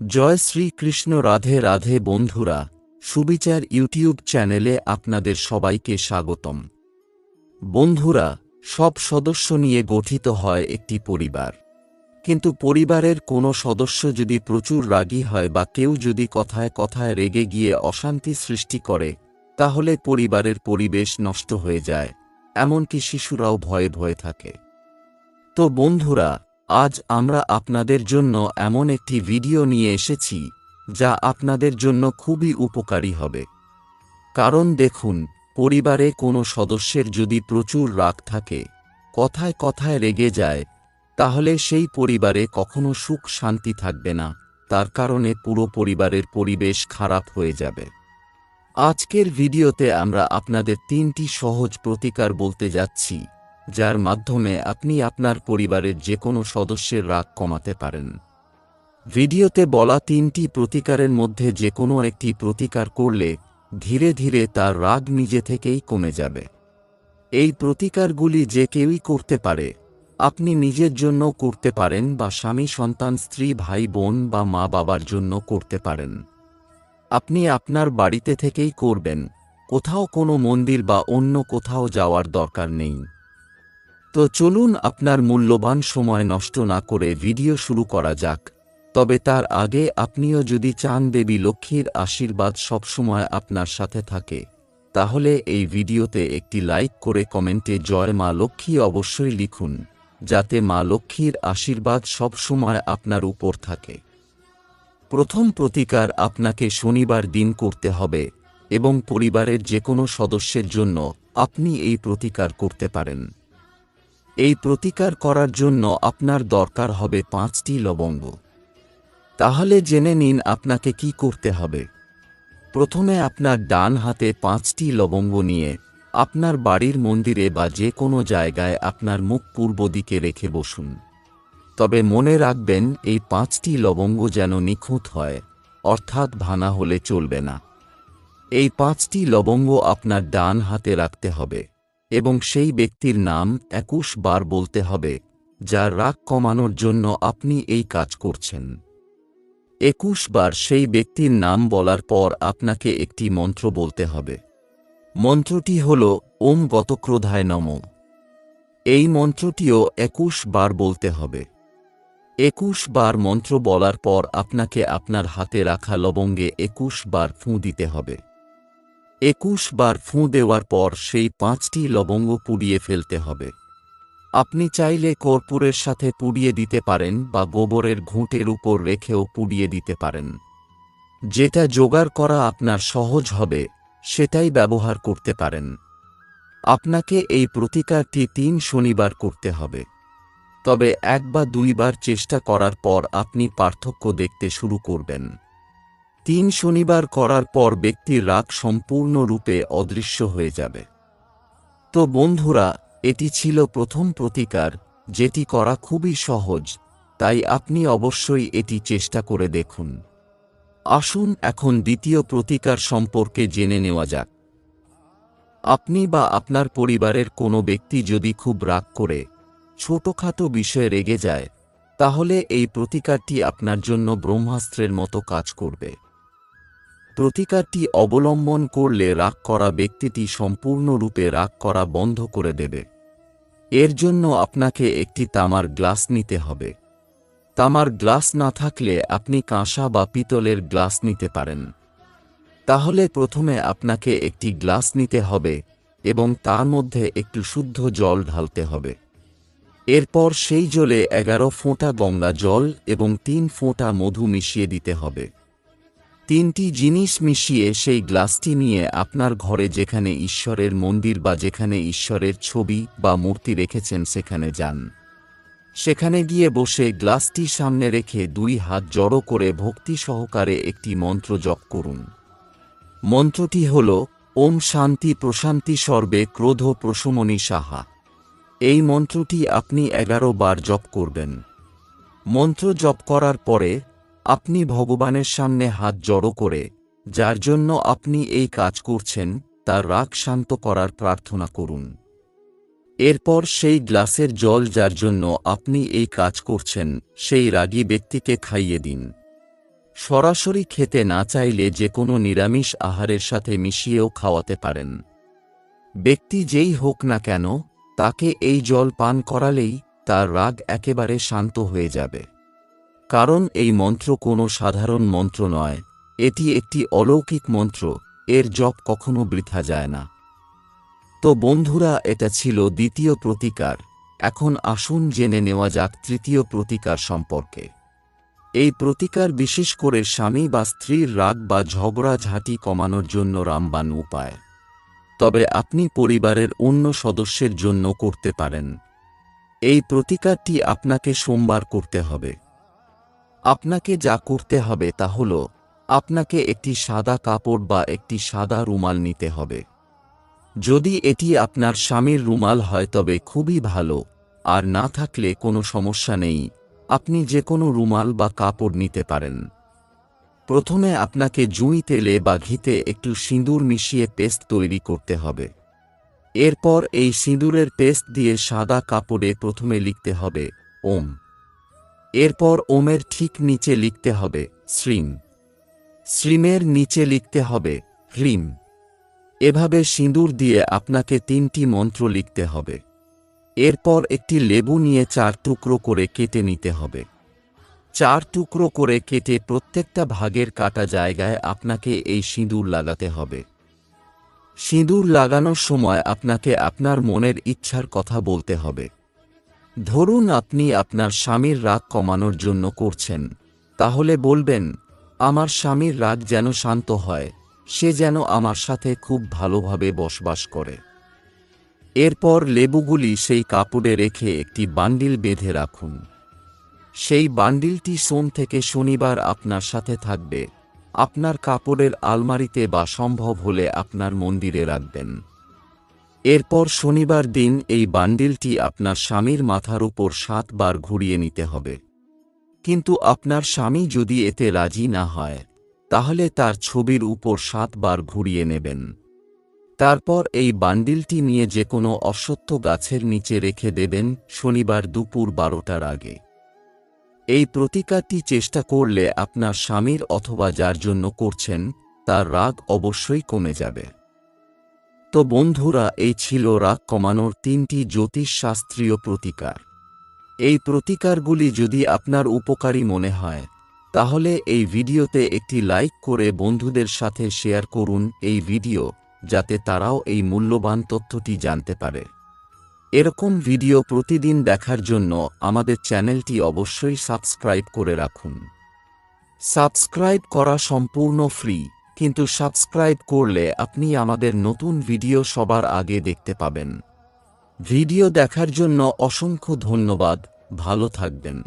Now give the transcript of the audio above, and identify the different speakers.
Speaker 1: জয় শ্রীকৃষ্ণ, রাধে রাধে বন্ধুরা, সুবিচার ইউটিউব চ্যানেলে আপনাদের সবাইকে স্বাগতম। বন্ধুরা, সব সদস্য নিয়ে গঠিত হয় একটি পরিবার। কিন্তু পরিবারের কোনো সদস্য যদি প্রচুর রাগী হয় বা কেউ যদি কথায় কথায় রেগে গিয়ে অশান্তি সৃষ্টি করে, তাহলে পরিবারের পরিবেশ নষ্ট হয়ে যায়, এমনকি শিশুরাও ভয়ে ভয়ে থাকে। তো বন্ধুরা আজ আমরা আপনাদের জন্য এমন একটি ভিডিও নিয়ে এসেছি, যা আপনাদের জন্য খুবই উপকারী হবে। কারণ দেখুন, পরিবারে কোনো সদস্যের যদি প্রচুর রাগ থাকে, কথায় কথায় রেগে যায়, তাহলে সেই পরিবারে কখনো সুখ শান্তি থাকবে না, তার কারণে পুরো পরিবারের পরিবেশ খারাপ হয়ে যাবে। আজকের ভিডিওতে আমরা আপনাদের তিনটি সহজ প্রতিকার বলতে যাচ্ছি। যার মাধ্যমে আপনি আপনার পরিবারের যে কোনো সদস্যের রাগ কমাতে পারেন। ভিডিওতে বলা তিনটি প্রতিকারের মধ্যে যে কোনো একটি প্রতিকার করলে ধীরে ধীরে তার রাগ নিজে থেকেই কমে যাবে। এই প্রতিকারগুলি যে কেউই করতে পারে, আপনি নিজের জন্য করতে পারেন বা স্বামী, সন্তান, স্ত্রী, ভাই, বোন বা মা বাবার জন্য করতে পারেন। আপনি আপনার বাড়িতে থেকেই করবেন, কোথাও কোনো মন্দির বা অন্য কোথাও যাওয়ার দরকার নেই। তো চলুন আপনার মূল্যবান সময় নষ্ট না করে ভিডিও শুরু করা যাক। তবে তার আগে আপনিও যদি চান দেবী লক্ষ্মীর আশীর্বাদ সবসময় আপনার সাথে থাকে, তাহলে এই ভিডিওতে একটি লাইক করে কমেন্টে জয় মা লক্ষ্মী অবশ্যই লিখুন, যাতে মা লক্ষ্মীর আশীর্বাদ সবসময় আপনার উপর থাকে। প্রথম প্রতিকার আপনাকে শনিবার দিন করতে হবে এবং পরিবারের যে কোনো সদস্যের জন্য আপনি এই প্রতিকার করতে পারেন। এই প্রতিকার করার জন্য আপনার দরকার হবে পাঁচটি লবঙ্গ। তাহলে জেনে নিন আপনাকে কি করতে হবে। প্রথমে আপনার ডান হাতে পাঁচটি লবঙ্গ নিয়ে আপনার বাড়ির মন্দিরে বা যে কোনো জায়গায় আপনার মুখ পূর্ব দিকে রেখে বসুন। তবে মনে রাখবেন, এই পাঁচটি লবঙ্গ যেন নিখুঁত হয়, অর্থাৎ ভানা হলে চলবে না। এই পাঁচটি লবঙ্গ আপনার ডান হাতে রাখতে হবে। এবং সেই ব্যক্তির নাম একুশ বার বলতে হবে, যার রাগ কমানোর জন্য আপনি এই কাজ করছেন। একুশ বার সেই ব্যক্তির নাম বলার পর আপনাকে একটি মন্ত্র বলতে হবে। মন্ত্রটি হল, ওম গতক্রোধায় নম। এই মন্ত্রটিও একুশ বার বলতে হবে। একুশ বার মন্ত্র বলার পর আপনাকে আপনার হাতে রাখা লবঙ্গে একুশ বার ফুঁ দিতে হবে। একুশ বার ফুঁ দেওয়ার পর সেই পাঁচটি লবঙ্গ পুড়িয়ে ফেলতে হবে। আপনি চাইলে কর্পূরের সাথে পুড়িয়ে দিতে পারেন বা গোবরের ঘুঁটের উপর রেখেও পুড়িয়ে দিতে পারেন। যেটা জোগাড় করা আপনার সহজ হবে, সেটাই ব্যবহার করতে পারেন। আপনাকে এই প্রতিকারটি তিন শনিবার করতে হবে। তবে এক বা দুইবার চেষ্টা করার পর আপনি পার্থক্য দেখতে শুরু করবেন। তিন শনিবার করার পর ব্যক্তির রাগ সম্পূর্ণরূপে অদৃশ্য হয়ে যাবে। তো বন্ধুরা, এটি ছিল প্রথম প্রতিকার, যেটি করা খুবই সহজ, তাই আপনি অবশ্যই এটি চেষ্টা করে দেখুন। আসুন এখন দ্বিতীয় প্রতিকার সম্পর্কে জেনে নেওয়া যাক। আপনি বা আপনার পরিবারের কোনো ব্যক্তি যদি খুব রাগ করে, ছোটখাটো বিষয়ে রেগে যায়, তাহলে এই প্রতিকারটি আপনার জন্য ব্রহ্মাস্ত্রের মতো কাজ করবে। প্রতিকারটি অবলম্বন করলে রাগ করা ব্যক্তিটি সম্পূর্ণরূপে রাগ করা বন্ধ করে দেবে। এর জন্য আপনাকে একটি তামার গ্লাস নিতে হবে। তামার গ্লাস না থাকলে আপনি কাঁসা বা পিতলের গ্লাস নিতে পারেন। তাহলে প্রথমে আপনাকে একটি গ্লাস নিতে হবে এবং তার মধ্যে একটু শুদ্ধ জল ঢালতে হবে। এরপর সেই জলে এগারো ফোঁটা গঙ্গা জল এবং তিন ফোঁটা মধু মিশিয়ে দিতে হবে। তিনটি জিনিস মিশিয়ে সেই গ্লাসটি নিয়ে আপনার ঘরে যেখানে ঈশ্বরের মন্দির বা যেখানে ঈশ্বরের ছবি বা মূর্তি রেখেছেন সেখানে যান। সেখানে গিয়ে বসে গ্লাসটি সামনে রেখে দুই হাত জড়ো করে ভক্তি সহকারে একটি মন্ত্র জপ করুন। মন্ত্রটি হল, ওম শান্তি প্রশান্তি সর্বে ক্রোধ প্রশমনী সাহা। এই মন্ত্রটি আপনি এগারো বার জপ করবেন। মন্ত্র জপ করার পরে আপনি ভগবানের সামনে হাত জড়ো করে, যার জন্য আপনি এই কাজ করছেন, তার রাগ শান্ত করার প্রার্থনা করুন। এরপর সেই গ্লাসের জল যার জন্য আপনি এই কাজ করছেন, সেই রাগী ব্যক্তিকে খাইয়ে দিন। সরাসরি খেতে না চাইলে যে কোনো নিরামিষ আহারের সাথে মিশিয়েও খাওয়াতে পারেন। ব্যক্তি যেই হোক না কেন, তাকে এই জল পান করালেই তার রাগ একেবারে শান্ত হয়ে যাবে। কারণ এই মন্ত্র কোনো সাধারণ মন্ত্র নয়। এটি একটি অলৌকিক মন্ত্র, এর জপ কখনো বৃথা যায় না। তো বন্ধুরা, এটা ছিল দ্বিতীয় প্রতিকার। এখন আসুন জেনে নেওয়া যাক তৃতীয় প্রতিকার সম্পর্কে। এই প্রতিকার বিশেষ করে স্বামী বা স্ত্রীর রাগ বা ঝগড়াঝাঁটি কমানোর জন্য রামবান উপায়। তবে আপনি পরিবারের অন্য সদস্যের জন্য করতে পারেন। এই প্রতিকারটি আপনাকে সোমবার করতে হবে। আপনাকে যা করতে হবে তা হল, আপনাকে একটি সাদা কাপড় বা একটি সাদা রুমাল নিতে হবে। যদি এটি আপনার স্বামীর রুমাল হয় তবে খুবই ভালো, আর না থাকলে কোনো সমস্যা নেই, আপনি যে কোনো রুমাল বা কাপড় নিতে পারেন। প্রথমে আপনাকে জুঁই তেলে বা ঘিতে একটু সিঁদুর মিশিয়ে পেস্ট তৈরি করতে হবে। এরপর এই সিঁদুরের পেস্ট দিয়ে সাদা কাপড়ে প্রথমে লিখতে হবে, ওম। এরপর ওমের ঠিক নিচে লিখতে হবে শ্রীম। শ্রীমের নিচে লিখতে হবে হ্রিম। এভাবে সিঁদুর দিয়ে আপনাকে তিনটি মন্ত্র লিখতে হবে। এরপর একটি লেবু নিয়ে চার টুকরো করে কেটে নিতে হবে। চার টুকরো করে কেটে প্রত্যেকটা ভাগের কাটা জায়গায় আপনাকে এই সিঁদুর লাগাতে হবে। সিঁদুর লাগানোর সময় আপনাকে আপনার মনের ইচ্ছার কথা বলতে হবে। ধরুন আপনি আপনার স্বামীর রাগ কমানোর জন্য করছেন। তাহলে বলবেন, আমার স্বামীর রাগ যেন শান্ত হয়, সে যেন আমার সাথে খুব ভালোভাবে বসবাস করে। এরপর লেবুগুলি সেই কাপড়ে রেখে একটি বান্ডিল বেঁধে রাখুন। সেই বান্ডিলটি সোম থেকে শনিবার আপনার সাথে থাকবে। আপনার কাপড়ের আলমারিতে বা সম্ভব হলে আপনার মন্দিরে রাখবেন। এরপর শনিবার দিন এই বান্ডিলটি আপনার স্বামীর মাথার উপর সাতবার ঘুরিয়ে নিতে হবে। কিন্তু আপনার স্বামী যদি এতে রাজি না হয়, তাহলে তার ছবির উপর সাতবার ঘুরিয়ে নেবেন। তারপর এই বান্ডিলটি নিয়ে যে কোনো অশ্বত্থ গাছের নিচে রেখে দেবেন শনিবার দুপুর বারোটার আগে। এই প্রতিকারটি চেষ্টা করলে আপনার স্বামীর অথবা যার জন্য করছেন, তার রাগ অবশ্যই কমে যাবে। তো বন্ধুরা, এই ছিল রাগ কমানোর তিনটি জ্যোতিষশাস্ত্রীয় প্রতিকার। এই প্রতিকারগুলি যদি আপনার উপকারী মনে হয়, তাহলে এই ভিডিওতে একটি লাইক করে বন্ধুদের সাথে শেয়ার করুন এই ভিডিও, যাতে তারাও এই মূল্যবান তথ্যটি জানতে পারে। এরকম ভিডিও প্রতিদিন দেখার জন্য আমাদের চ্যানেলটি অবশ্যই সাবস্ক্রাইব করে রাখুন। সাবস্ক্রাইব করা সম্পূর্ণ ফ্রি। কিন্তু সাবস্ক্রাইব করলে আপনি আমাদের নতুন ভিডিও সবার আগে দেখতে পাবেন। ভিডিও দেখার জন্য অসংখ্য ধন্যবাদ, ভালো থাকবেন।